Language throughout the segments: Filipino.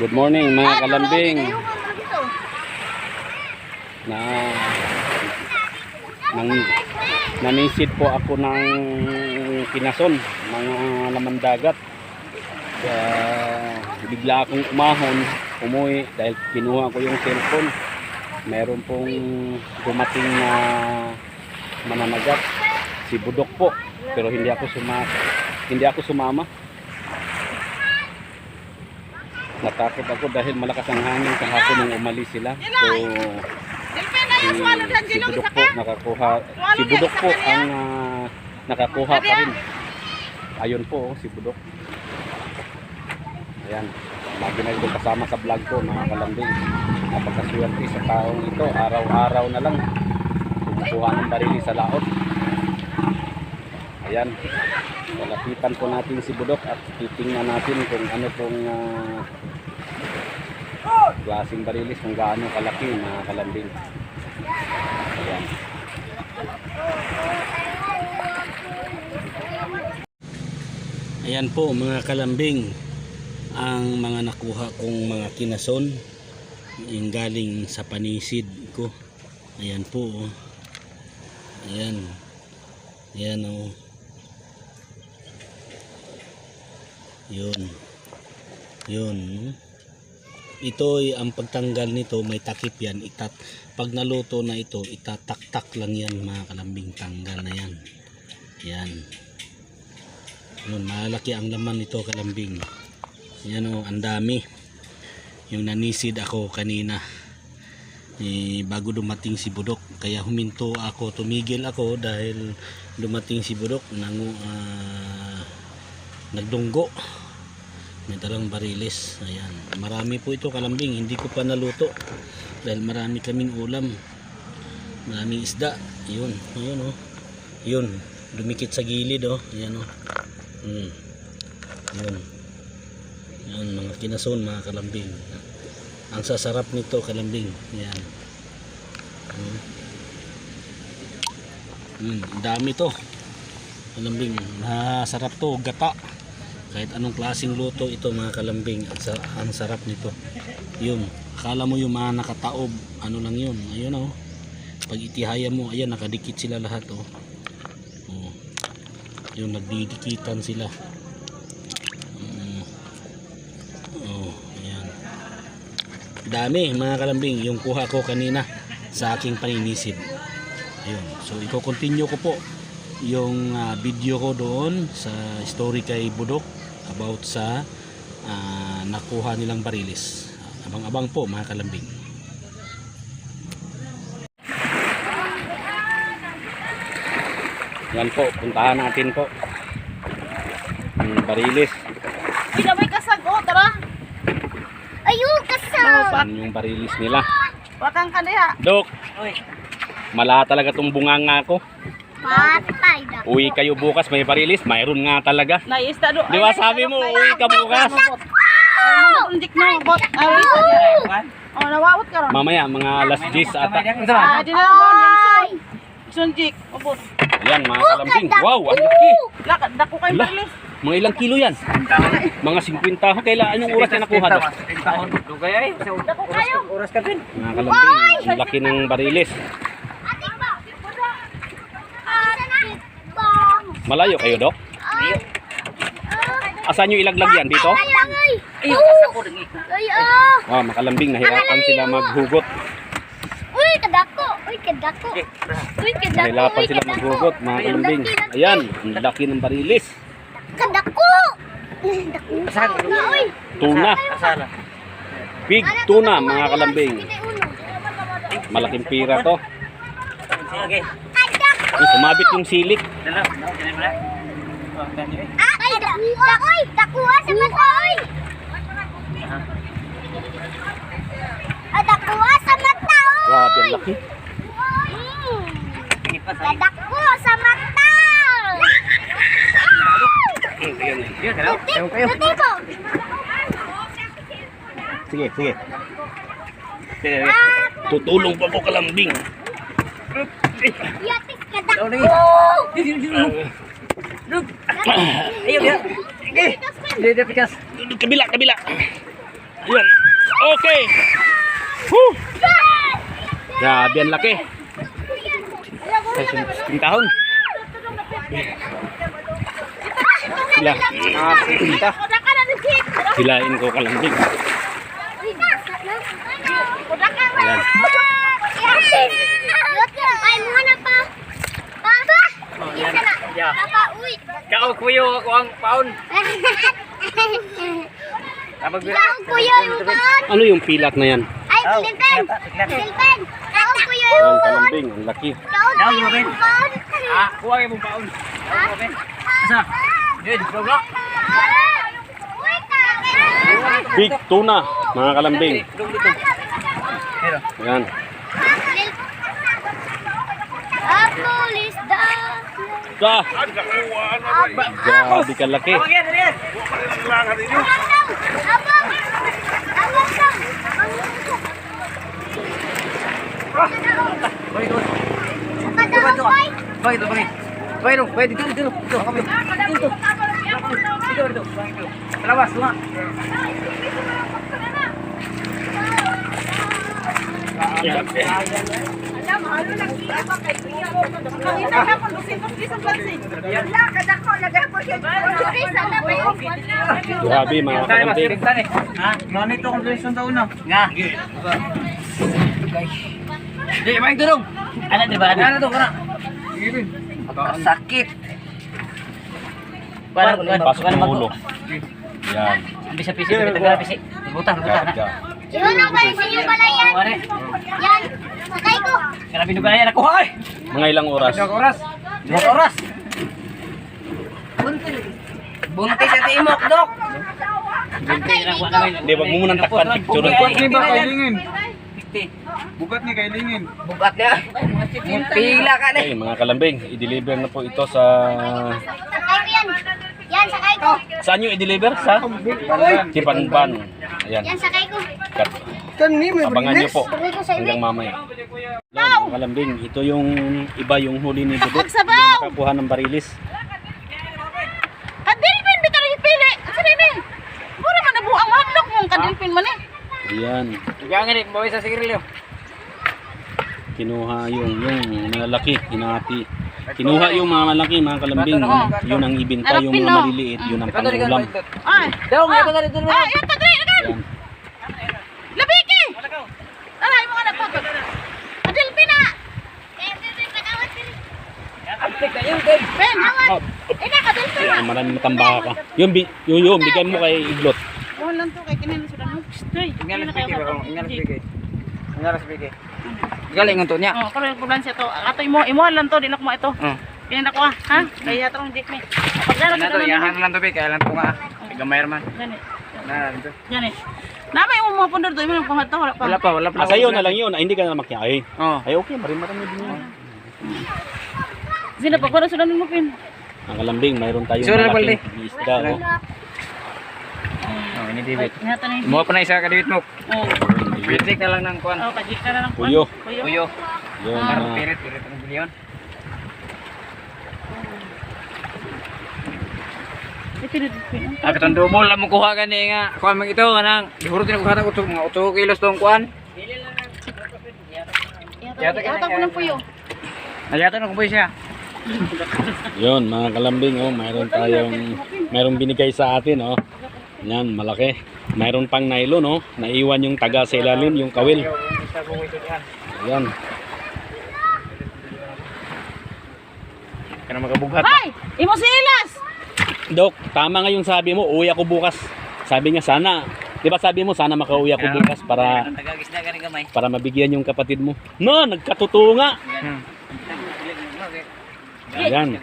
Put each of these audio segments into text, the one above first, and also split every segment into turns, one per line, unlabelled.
Good morning mga kalambing. Na nang nanisid po ako ng kinason, mga laman dagat. Kaya bigla akong umahon, umuwi dahil kinuha ko yung cellphone. Meron pong dumating na mananagat, si Budok po. Pero hindi ako sumama. Hindi ako sumama. Natakot ako dahil malakas ang hangin kahapon nung umalis sila. So, si, si Budok po nakakuha. Si Budok po ang ah, nakakuha pa rin. Ayun po, si Budok. Ayan. Lagi na ito kasama sa vlog ko, mga kalambing. Napakaswerte sa taong ito. Araw-araw na lang. Kumukuha ng barili sa laot. Ayan. Lalapitan po natin si Budok at titingnan natin kung ano pong ah, klaseng barilis, kung gaano kalaki mga kalambing. Ayan. Ayan po mga kalambing ang mga nakuha kong mga kinason yung galing sa panisid ko ayan po oh. ayan ayan oh. Yun. Yun. Ito ay ang pagtanggal nito may takip yan. Itat pag naluto na ito itataktak lang yan mga kalambing tanggal na yan. Yan. Yun malaki ang laman nito kalambing. Yan o ang dami. Yung nanisid ako kanina. Eh, bago dumating si Budok kaya huminto ako tumigil ako dahil dumating si Budok nangu, ah, nagdunggo. May dalang bariles. Ayan. Marami po ito kalambing. Hindi ko pa naluto. Dahil marami kaming ulam. Maraming isda. Yun. Yun oh. Yun. Dumikit sa gilid oh. Ayan oh. Mm. yun. Yan mga kinason mga kalambing. Ang sasarap nito kalambing. Yan mm. Mm, dami to. Kalambing. Masarap to. Gata kahit anong klaseng luto ito mga kalambing ang, sa- ang sarap nito. Yun akala mo yung mga nakataob ano lang yun. Ayun oh. Pag itihaya mo ayan nakadikit sila lahat oh, oh. yung nagdidikitan sila. Mm. oh ayan. Dami mga kalambing yung kuha ko kanina sa aking paninisid. Ayun so i-continue ko po yung ah, video ko doon sa story kay Budok about sa ah, nakuha nilang barilis abang-abang po mga kalambing yan po puntahan natin po yung barilis
Hindi na may kasag, oh, tara.
Ayun, kasal.
yan yung barilis nila
Wakang ka diha.
Dok mala talaga tong bunganga ko
na.
Uwi kayo bukas may barilis mayroon nga talaga
Naista do.
Di ba sabi mo, uwi ka bukas?
Undik na bot. Awi. Oh, nawawat ka ron.
mamaya mga alas 10 ata
Ah, di na bon. Sunjik, ubot.
yan mga kalambing wow ang laki
Lakad dako kay. Marlis.
mga ilang kilo yan mga 50 ho kailan anong oras na nakuha Dok?
Dako kayo.
mga kalambing ang laki ng barilis
Atik ba? Atik bang.
Malayo kayo dok? Asan nyo ilaglag yan dito?
Ay, ay. Ay, ah.
oh makalambing nahirapan sila maghugot.
Uy, kadako. Uy, kadako. Uy, kadako.
nahirapan sila maghugot mga kalambing. ayan ang laki ng barilis.
Kadako. Uy.
tuna. Big tuna mga kalambing. malaking pira to.
Kadako.
Sumabit yung silik
Ah, ay, dakuha. Uy, dakuha sa mata. Uy. Ah, dakuha sa mata.
grabe ang laki
Mm. Kadako sa mata. Tuti, tuti po.
sige sige
Ah,
tutulong pa po kalambing
yatik kadako.
Ayaw ya. Sige. Hindi, hindi, pikas.
kabila kabila Yan. Okay. Woo! Grabe ang laki. Sa tahon. Sila. Ah, kita. Silain ko kalambing. Ayan.
Ay, mana pa? Papa! Uy!
Kau kuyo ako ang paon.
Ikaw, kuya, yung paon!
Ano yung pilak na yan?
Ay, silpen! Silpen! Kuya,
Ayan,
yung paon!
kalambing. Ang laki.
Ikaw, kuya, yung paon!
Ah, kuha yung mong paon. Asa? Good, go go.
Big tuna, mga kalambing.
Pero,
Ayan. Ka! Grabe ka laki.
Tawag yan, yan.
Abang! Abang lang!
Bagi tu.
Nakadawang boy!
Bagi tu, bagi. Bagi tu, bagi dito, dito. Dito, kami. Dito. Dito, dito. Bagi tu. Lawas, semua.
Grabe mga
tani. Ha? Ganito kung lesson daw na. Nga. Di, main turun. Ano, di ba? Ano to, kana? Sakit. Para,
Pasok ng ulo. Yan.
Bisa pisi, kita gara pisi. Butang, butang na.
Yun ang pala sa iyo pala yan! Yan! Sakay ko!
grabe nung gaya nakuha eh.
Mga ilang oras?
oras. Dua oras. Buntis sa timok, Dok. Buntis na kuha namin.
Hindi, wag mo munang takpan picture.
Bugat
ni ba kailingin? Bugat ni kailingin.
Bugat niya. Pila ka na.
Okay, mga kalambing, i-deliver na po ito sa...
Sakay ko yan! Yan, sakay ko!
Saan nyo i-deliver? Sa? Kipanban. Ayan.
Yan, sakay ko!
Abangan nyo po hanggang mamaya. Kalambing, ito yung iba yung huli ni.
Pagsabaw!
Yung nakakuha ng barilis.
Kadilpin, bita rin pili. Sa nini. Mura man nabuo ang maglok mong kadilpin man eh.
Ayan.
Bawa sa sigarilyo.
Kinuha yung, yung malalaki, hinati. Kinuha yung mga malaki, mga kalambing. Yun ang ibinta, yung mga maliliit, yun ang pangulam.
Ay.
Daw, nga ba dito?
Ay, yan pa dali kan.
Ayan.
Labiki. Alay ko. Kadilpin na.
Eh, bebe, patawad ka rin.
Abtik na yun, Dave.
Ben.
Oh,
Ina kadilpin na.
ayan, marami matambaka ka. Yung, bi- yung, yung, bigyan mo kay Iglot.
Oh, lang to kay kinin sila mo. Stoy.
Ingat na speaker ako. Ingat na speaker. Ingat na speaker. Galing untuk niya.
Oh, kalau yung kulan siya to. Ato imo, imo lang to, di na ko ma ito.
Hmm.
Kaya na ko ah, ha? Kaya tong dik ni. Pagdara
to,
na
yahan lang to, Pi. Kaya lang to nga. Gamay man.
Gani.
Na, dito.
Gani. Namay mo mga pundor to, imo nang pangat wala pa.
Wala pa, wala pa.
Ah, sa'yo na lang yun. Ay, hindi ka na makiay.
Oh.
Ay, okay. Marami-marami din yun.
Sino pa na sila mo pin.
Ang kalambing, mayroon tayong
Sure na, Balde.
isda. Oh.
Oh, ini
ni.
Mo pa na isa ka David mo.
Oh.
Pitik na lang ng kuan.
Oh, kajik ka na lang.
Kuyo.
Kuyo.
Uyo.
Yun,
Parang
mga-
pirit, pirit ang bilyon. Ah, katong double lang mo kuha gani nga. Kuan mo ito nga nang. Siguro tin kuha na ko mga 8 kilos tong kuan. Yata
ko ng puyo.
Ayata na ko po siya.
Yun, mga kalambing, oh, mayroon tayong, mayroong binigay sa atin, oh. Yan, malaki. Mayroon pang nylon, oh. Naiwan yung taga sa ilalim, yung kawil. Ayan.
Kana magabughat.
Ay! Imo si Ilas!
Dok, tama nga yung sabi mo, uwi ako bukas. Sabi niya, sana. Di ba sabi mo, sana makauwi ako bukas para para mabigyan yung kapatid mo. No, nagkatotoo nga. Ayan.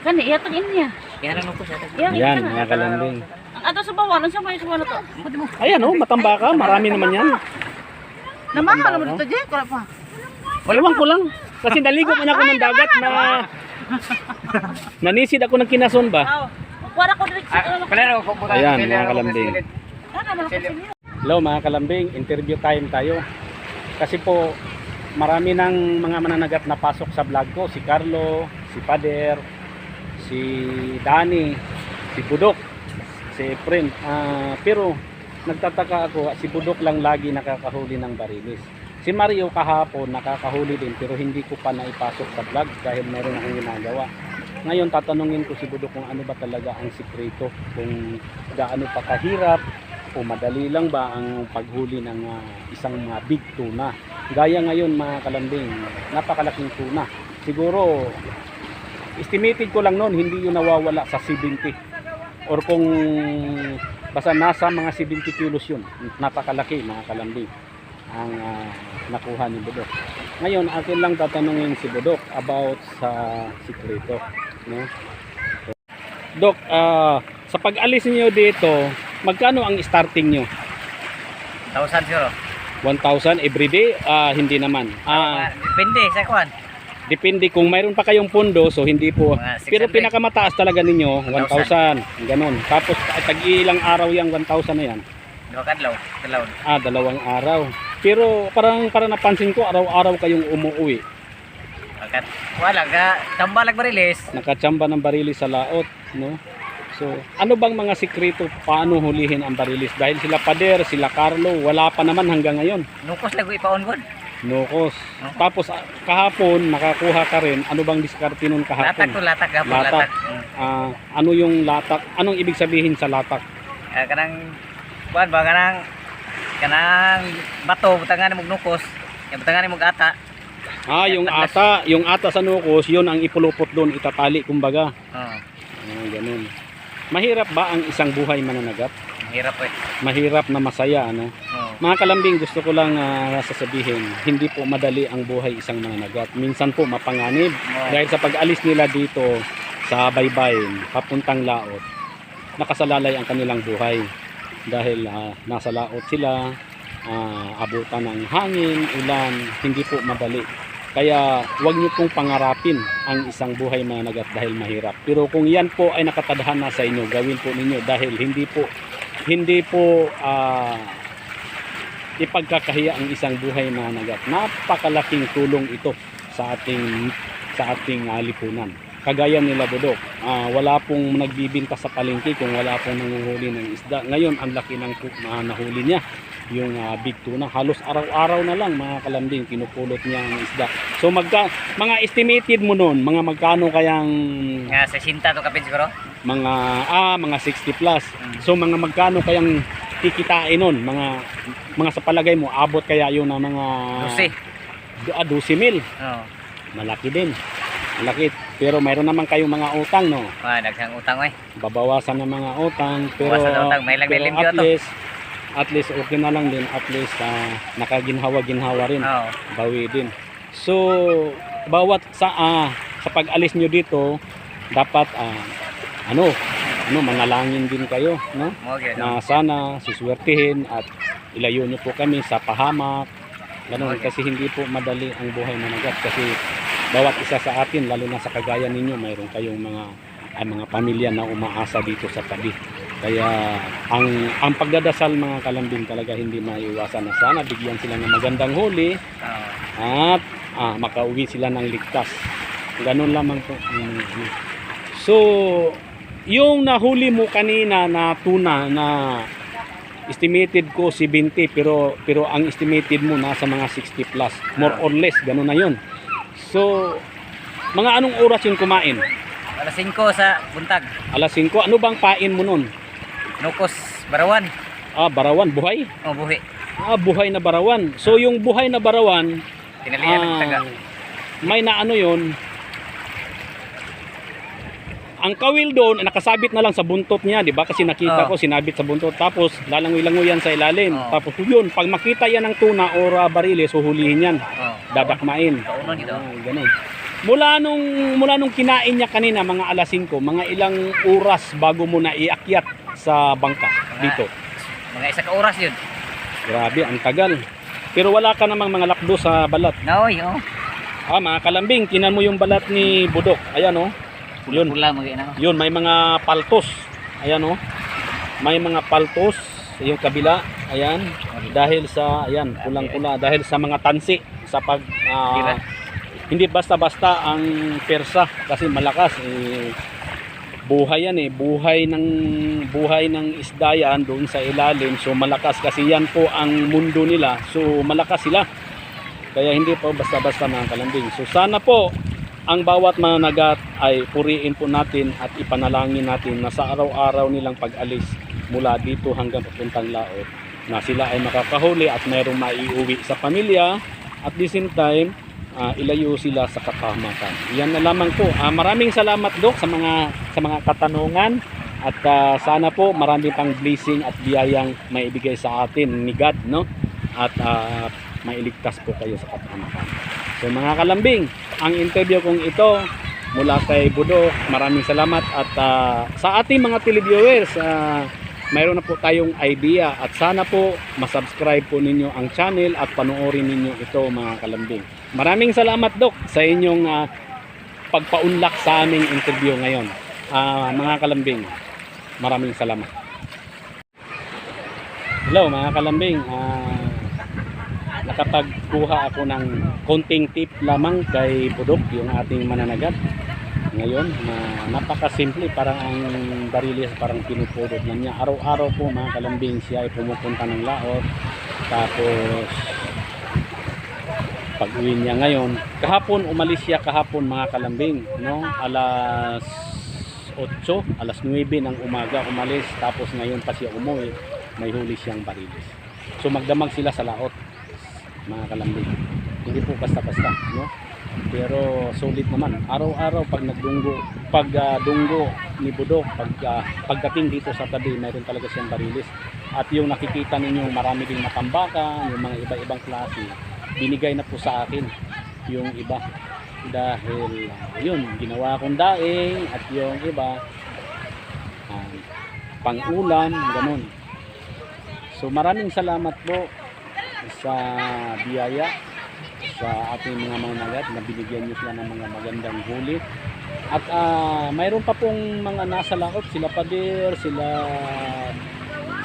Gani, yatag in niya.
Siya.
Ayan, mga kalambing.
Ato sa bawan, ano sa may suwan to? Mo.
Ayan, oh, matambaka. Marami naman yan.
Namahan naman ito, Jay. Kura pa.
Walawang ko lang. Kasi naligo man ako ng dagat na nanisid ako ng kinason ba.
Kuwara ko direct sa.
Ah, puta.
Ayan, mga kalambing.
Sa?
Hello mga kalambing, interview time tayo. Kasi po marami ng mga mananagat na pasok sa vlog ko. Si Carlo, si Pader, si Dani, si Budok, si Efren. Ah, pero nagtataka ako, si Budok lang lagi nakakahuli ng barilis. Si Mario kahapon nakakahuli din pero hindi ko pa naipasok sa vlog dahil meron akong ginagawa. Ngayon tatanungin ko si Budok kung ano ba talaga ang sikreto, kung gaano pa kahirap o madali lang ba ang paghuli ng ah, isang mga big tuna. Gaya ngayon mga kalambing, napakalaking tuna. Siguro estimated ko lang noon hindi yun nawawala sa 70 or kung basta nasa mga 70 kilos yun napakalaki mga kalambing ang ah, nakuha ni Budok ngayon akin lang tatanungin si Budok about sa sikreto no? Dok ah, sa pag-alis niyo dito magkano ang starting niyo
1,000 siguro.
1,000 everyday ah hindi naman ah,
Depende sa kuan.
depende kung mayroon pa kayong pondo so hindi po
Mga 600.
Pero pinakamataas talaga ninyo, 1,000. Ganon. Tapos tag ilang araw yung 1,000 na yan?
Kadlaw, kadlaw.
Ah, dalawang araw. Pero parang para napansin ko, araw-araw kayong umuwi.
Akat wala ka tambalag barilis.
Nakachamba ng barilis sa laot, no? So, ano bang mga sikreto paano hulihin ang barilis? Dahil sila Pader, sila Carlo, wala pa naman hanggang ngayon.
Nukos lang ko ipaon gud.
Nukos. Tapos ah, kahapon, nakakuha ka rin. Ano bang diskarte nun
Latak
kahapon?
to latak gapon
Latak.
latak.
Ah, ano yung latak? Anong ibig sabihin sa latak?
Ah, kanang kuan ba kanang kanang bato butangan mo nukos. Yung butangan mo ata.
Ah, yung ata, yung ata sa nukos, yun ang ipulupot doon, itatali kumbaga.
Oh,
Ah, ganun. Mahirap ba ang isang buhay mananagat?
hirap eh.
Mahirap na masaya, ano?
Oh.
Mga kalambing, gusto ko lang ah, sasabihin, hindi po madali ang buhay isang mananagat. Minsan po mapanganib.
Oh.
Dahil sa pag-alis nila dito sa baybayin, papuntang laot, nakasalalay ang kanilang buhay. Dahil ah, nasa laot sila, ah, abutan ng hangin, ulan, hindi po madali. Kaya huwag niyo pong pangarapin ang isang buhay mananagat dahil mahirap. Pero kung yan po ay nakatadhana sa inyo, gawin po ninyo dahil hindi po hindi po ah, ipagkakahiya ang isang buhay mananagat. Napakalaking tulong ito sa ating sa ating ah, lipunan. Kagaya nila Budok, ah, wala pong nagbibinta sa palengke kung wala pong nanguhuli ng isda. Ngayon, ang laki ng na nahuli niya, yung ah, big tuna. Halos araw-araw na lang mga kalambing, pinupulot niya ang isda. So magka, mga estimated mo noon, mga magkano kayang
sa sinta to kapit siguro.
mga ah mga 60 plus.
Mm.
So mga magkano kayang kikitain nun? Mga mga sa palagay mo abot kaya yun ng mga
Lucy.
Du- ah, 12 mil.
Oh.
Malaki din. Malaki. Pero mayroon naman kayong mga utang no.
Ah, daghang utang eh.
Babawasan ng mga utang pero
Bawasan ng utang. May lang
pero at
to.
least at least okay na lang din at least ah, nakaginhawa-ginhawa rin.
Oh.
Bawi din. So bawat sa ah, sa pag-alis nyo dito dapat ah, ano ano manalangin din kayo no
gyud.
na sana suswertihin at ilayo nyo po kami sa pahamak ganun
Okay.
kasi hindi po madali ang buhay managat kasi bawat isa sa atin lalo na sa kagaya ninyo mayroon kayong mga ay mga pamilya na umaasa dito sa tabi kaya ang ang pagdadasal mga kalambing talaga hindi maiwasan na sana bigyan sila ng magandang huli
Oh.
at ah, makauwi sila ng ligtas. Ganun lamang po. So, yung nahuli mo kanina na tuna na estimated ko 70 pero pero ang estimated mo nasa mga 60 plus more or less ganun na yun so mga anong oras yung kumain
Alas 5 sa buntag.
alas 5 ano bang pain mo nun
Nukos Barawan.
ah barawan buhay
Oh, buhi.
ah buhay na barawan so yung buhay na barawan
Tinalian ng taga.
Ah, may na ano yon ang kawil doon nakasabit na lang sa buntot niya di ba kasi nakita
Oh.
ko sinabit sa buntot tapos lalangoy-langoy yan sa ilalim
Oh.
tapos yun pag makita yan ng tuna or uh, bariles huhulihin yan
Oh.
dadakmain. Ah, ganun mula nung mula nung kinain niya kanina mga alas 5 mga ilang oras bago mo na iakyat sa bangka dito
Mga isa ka oras yun.
grabe ang tagal pero wala ka namang mga lakdo sa balat
Naoy, oh.
Ah, mga kalambing, tinan mo yung balat ni Budok. Ayan oh. Yun.
Pula mo na.
Yun, may mga paltos. Ayan oh. May mga paltos yung kabila. Ayan. Dahil sa ayan, kulang-kula dahil sa mga tansi sa pag
Tira.
hindi basta-basta ang persa kasi malakas eh, buhay yan eh, buhay ng buhay ng isda yan doon sa ilalim. So malakas kasi yan po ang mundo nila. So malakas sila. Kaya hindi po basta-basta mga kalambing. So sana po ang bawat managat ay puriin po natin at ipanalangin natin na sa araw-araw nilang pag-alis mula dito hanggang papuntang laot na sila ay makakahuli at mayroong maiuwi sa pamilya at the same time ah, ilayo sila sa kapahamakan. Yan na lamang po. Ah, maraming salamat Dok sa mga sa mga katanungan at ah, sana po marami pang blessing at biyayang maibigay sa atin ni God no at ah, mailigtas po kayo sa kapahamakan. So mga kalambing, ang interview kong ito mula kay Budok, maraming salamat at ah, sa ating mga televiewers, ah, mayroon na po tayong idea at sana po masubscribe po ninyo ang channel at panoorin ninyo ito mga kalambing. Maraming salamat Dok sa inyong ah, pagpaunlak sa aming interview ngayon. Ah, mga kalambing, maraming salamat. Hello mga kalambing, ah, nakapagkuha ako ng konting tip lamang kay Budok, yung ating mananagat. Ngayon, na napakasimple, parang ang barilis parang pinupudot na niya. Araw-araw po mga kalambing siya ay pumupunta ng laot. Tapos, pag uwi niya ngayon, kahapon umalis siya kahapon mga kalambing, no? Alas 8, alas 9 ng umaga umalis, tapos ngayon pa siya umuwi, may huli siyang barilis. So magdamag sila sa laot mga kalambing. Hindi po basta-basta, no? Pero sulit naman. Araw-araw pag nagdunggo, pag ah, dunggo ni Budok, pag ah, pagdating dito sa tabi, mayroon talaga siyang barilis. At yung nakikita ninyo marami ding matambaka, yung mga iba-ibang klase, binigay na po sa akin yung iba dahil ah, yun ginawa kong daing at yung iba ah, pang-ulam ganun so maraming salamat po sa biyaya sa ating mga managat na binigyan nyo sila ng mga magandang huli at ah, mayroon pa pong mga nasa laot sila Pader sila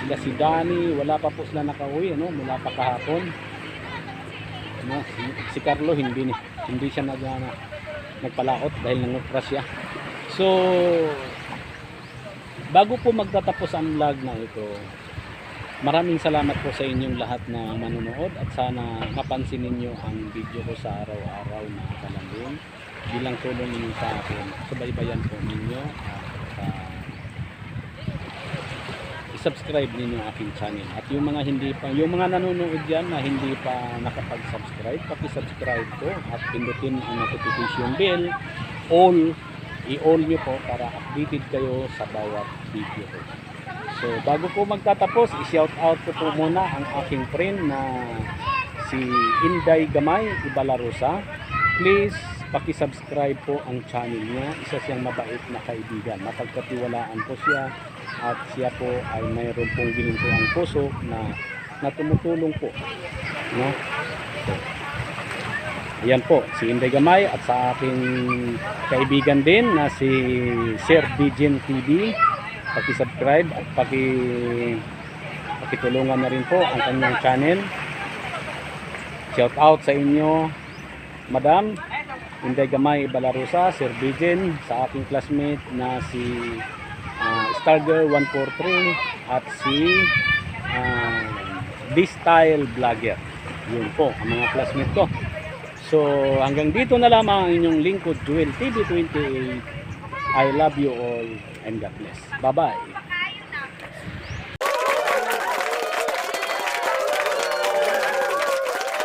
sila si Danny wala pa po sila nakauwi no? mula pa kahapon no? si, Carlo hindi ni hindi siya nag, ano, nagpalaot dahil nangupra siya so bago po magtatapos ang vlog na ito Maraming salamat po sa inyong lahat na manonood at sana mapansin ninyo ang video ko sa araw-araw na kalambing bilang tulong ninyo sa akin. Subaybayan po ninyo at ah, i-subscribe ninyo aking channel. At yung mga hindi pa, yung mga nanonood diyan na hindi pa nakapag-subscribe, paki-subscribe po at pindutin ang notification bell all i-all nyo po para updated kayo sa bawat video ko. So, bago po magtatapos, i-shout out ko po muna ang aking friend na si Inday Gamay Ibalarosa. Please, paki-subscribe po ang channel niya. Isa siyang mabait na kaibigan. Mapagkatiwalaan po siya at siya po ay mayroon pong gininto ang puso na, na tumutulong po. No? Ayan po, si Inday Gamay at sa aking kaibigan din na si Sir Bijen TV paki-subscribe at paki pakitulungan na rin po ang kanyang channel. Shout out sa inyo, Madam Inday Gamay Balarusa, Sir Bijen, sa aking classmate na si uh, Stargirl 143 at si uh, D-Style Vlogger. Yun po, ang mga classmate ko. So, hanggang dito na lamang ang inyong lingkod, Jewel TV 28. I love you all and God bless. Bye-bye.